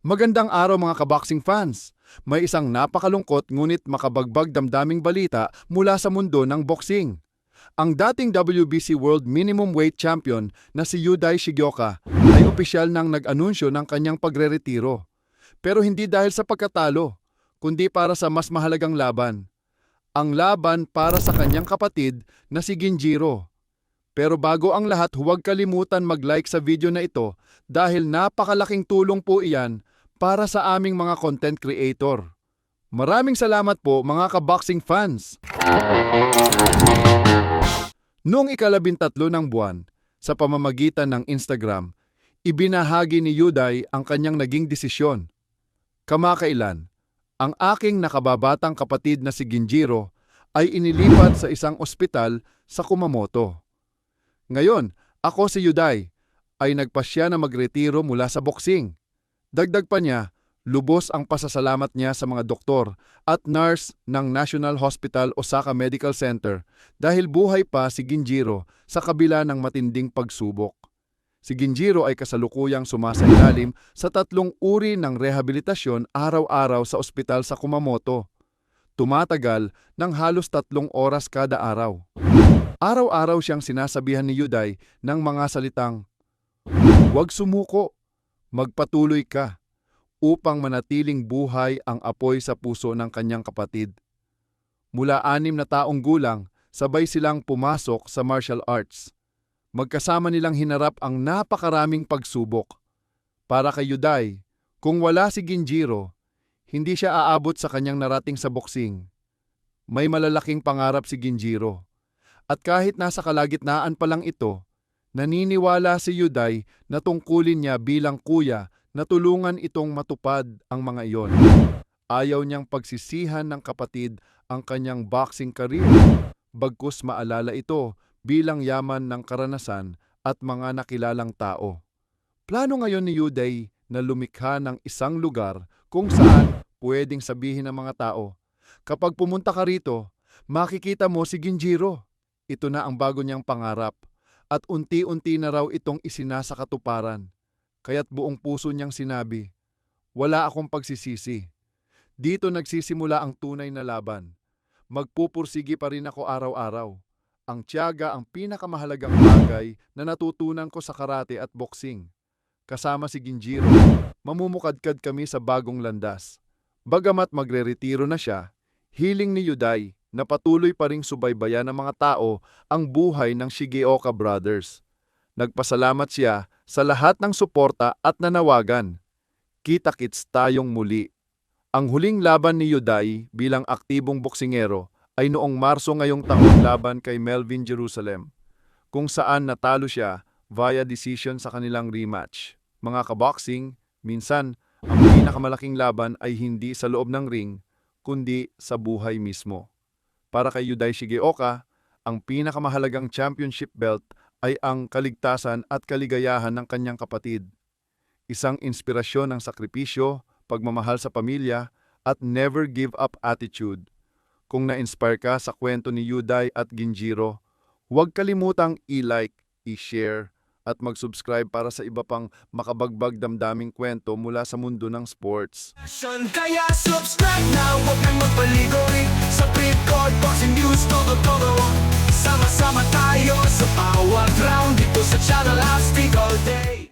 Magandang araw mga kaboxing fans! May isang napakalungkot ngunit makabagbag damdaming balita mula sa mundo ng boxing. Ang dating WBC World Minimum Weight Champion na si Yudai Shigioka ay opisyal nang nag-anunsyo ng kanyang pagre-retiro. Pero hindi dahil sa pagkatalo, kundi para sa mas mahalagang laban. Ang laban para sa kanyang kapatid na si Ginjiro. Pero bago ang lahat, huwag kalimutan mag-like sa video na ito dahil napakalaking tulong po iyan para sa aming mga content creator. Maraming salamat po mga kaboxing fans! Noong ikalabintatlo ng buwan, sa pamamagitan ng Instagram, ibinahagi ni Yuday ang kanyang naging desisyon. Kamakailan, ang aking nakababatang kapatid na si Ginjiro ay inilipat sa isang ospital sa Kumamoto. Ngayon, ako si Yuday ay nagpasya na magretiro mula sa boxing. Dagdag pa niya, lubos ang pasasalamat niya sa mga doktor at nurse ng National Hospital Osaka Medical Center dahil buhay pa si Ginjiro sa kabila ng matinding pagsubok. Si Ginjiro ay kasalukuyang sumasailalim sa tatlong uri ng rehabilitasyon araw-araw sa ospital sa Kumamoto. Tumatagal ng halos tatlong oras kada araw. Araw-araw siyang sinasabihan ni Yuday ng mga salitang, Huwag sumuko, magpatuloy ka, upang manatiling buhay ang apoy sa puso ng kanyang kapatid. Mula anim na taong gulang, sabay silang pumasok sa martial arts. Magkasama nilang hinarap ang napakaraming pagsubok. Para kay Yuday, kung wala si Ginjiro, hindi siya aabot sa kanyang narating sa boxing. May malalaking pangarap si Ginjiro. At kahit nasa kalagitnaan pa lang ito, naniniwala si Yuday na tungkulin niya bilang kuya na tulungan itong matupad ang mga iyon. Ayaw niyang pagsisihan ng kapatid ang kanyang boxing career, bagkus maalala ito bilang yaman ng karanasan at mga nakilalang tao. Plano ngayon ni Yuday na lumikha ng isang lugar kung saan pwedeng sabihin ng mga tao, kapag pumunta ka rito, makikita mo si Ginjiro. Ito na ang bago niyang pangarap at unti-unti na raw itong isinasa katuparan. Kaya't buong puso niyang sinabi, wala akong pagsisisi. Dito nagsisimula ang tunay na laban. Magpupursigi pa rin ako araw-araw. Ang tiyaga ang pinakamahalagang bagay na natutunan ko sa karate at boxing. Kasama si Ginjiro, mamumukadkad kami sa bagong landas. Bagamat magre-retiro na siya, hiling ni Yuday na patuloy pa ring subaybayan ng mga tao ang buhay ng Shigeoka Brothers. Nagpasalamat siya sa lahat ng suporta at nanawagan. Kita-kits tayong muli. Ang huling laban ni Yuday bilang aktibong boksingero ay noong Marso ngayong taon laban kay Melvin Jerusalem, kung saan natalo siya via decision sa kanilang rematch. Mga kaboxing, minsan, ang pinakamalaking laban ay hindi sa loob ng ring, kundi sa buhay mismo. Para kay Yuday Shigeoka, ang pinakamahalagang championship belt ay ang kaligtasan at kaligayahan ng kanyang kapatid. Isang inspirasyon ng sakripisyo, pagmamahal sa pamilya, at never give up attitude. Kung na-inspire ka sa kwento ni Yuday at Ginjiro, huwag kalimutang i-like, i-share, at mag-subscribe para sa iba pang makabagbag damdaming kwento mula sa mundo ng sports. Kaya subscribe na huwag nang magpaligoy Sa Flipkart Boxing News todo Sama-sama tayo sa bawat round. Dito sa Channel